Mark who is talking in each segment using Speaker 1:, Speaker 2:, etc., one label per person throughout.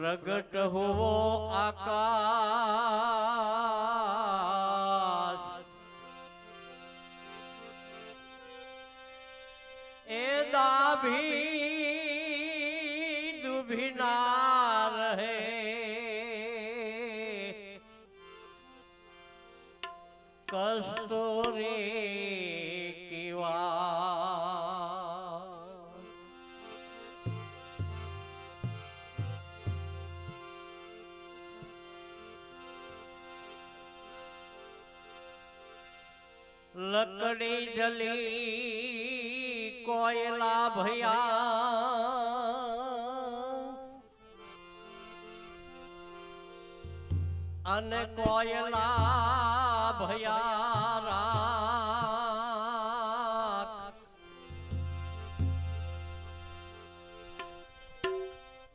Speaker 1: પ્રગટ હોવો આકાશ. એ દાભી દુભિના રહે. કસ્તુરી લકડી જલી કોયલા ભયા. અને કોયલા ભયા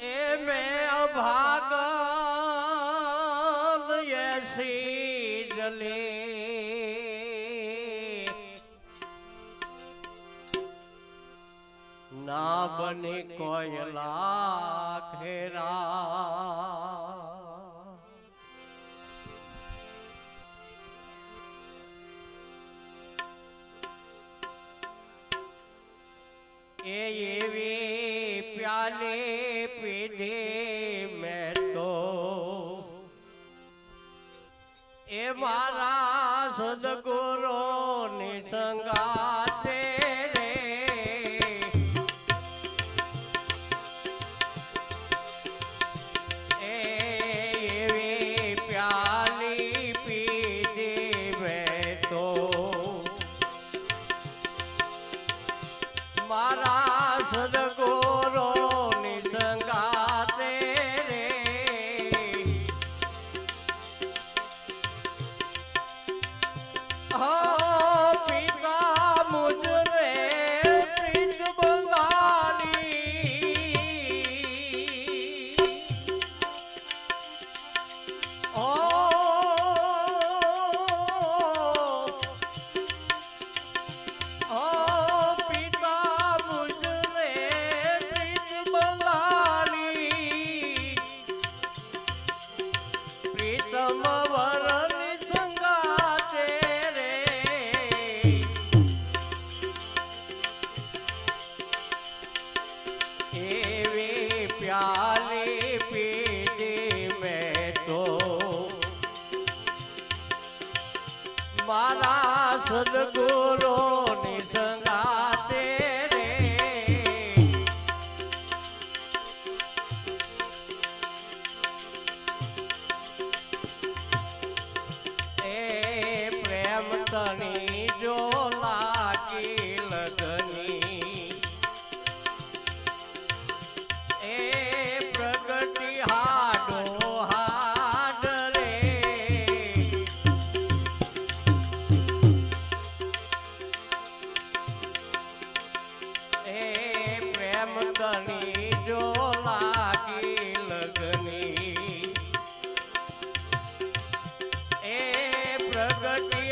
Speaker 1: એ મેં અભાગ એસી જલે. બને કોયલા ઘેરા એ એવી પ્યાલે પીધે મેં તો એ મારા સદગુરો નિસંગાતે મારા સદગુરો પ્રીતમ વરની સંગાતે રે એવી પ્યાલી પીધી મેં તો મારા સદગુરો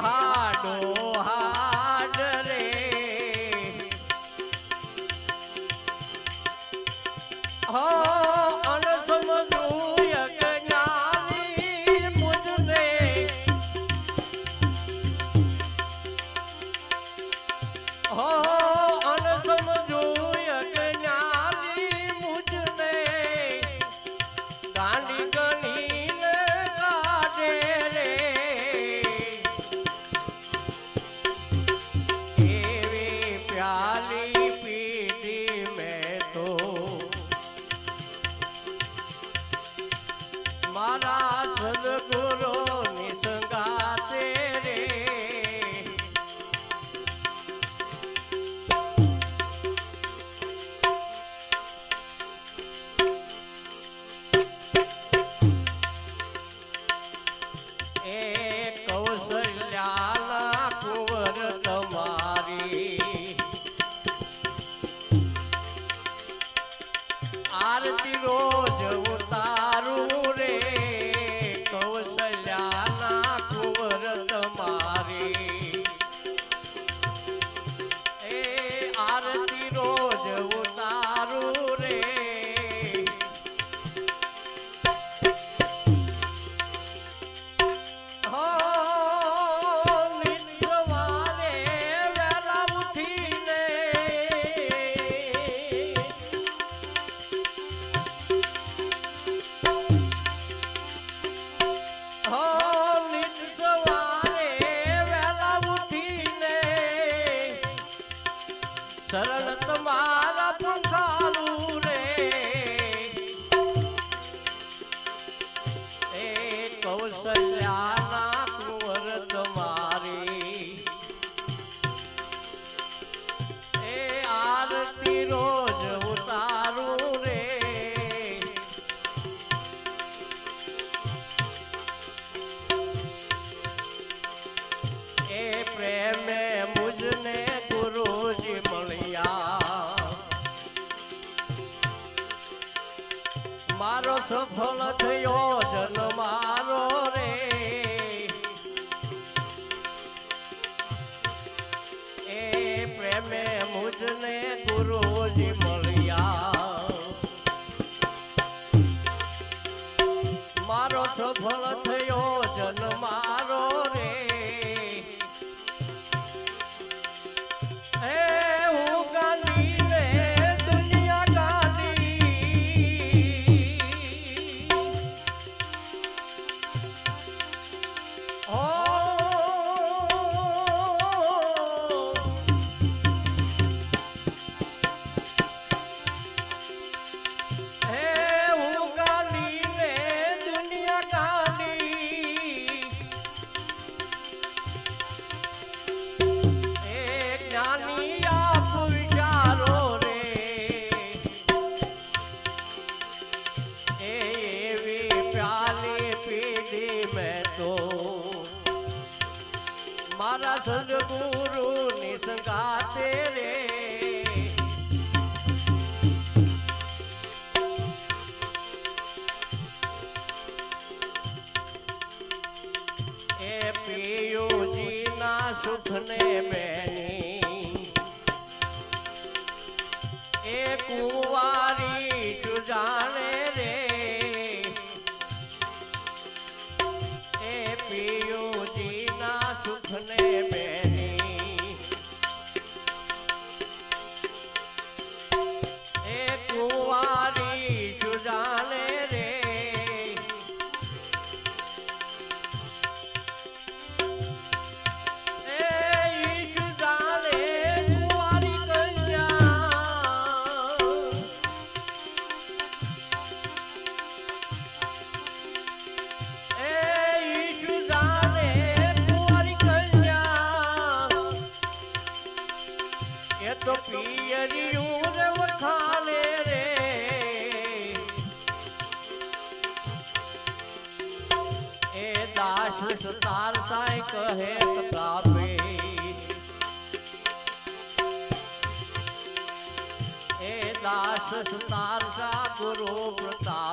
Speaker 1: પ્રગટી સરળ તમારા પૂછા મારા સદગુરુ નિસંગાતે રે. એ પિયુજી ના સુખ ને બેન હંસ તાર સાય કહે પ્રાપે એ દાસ તાર સા ગુરુ પ્રતાપ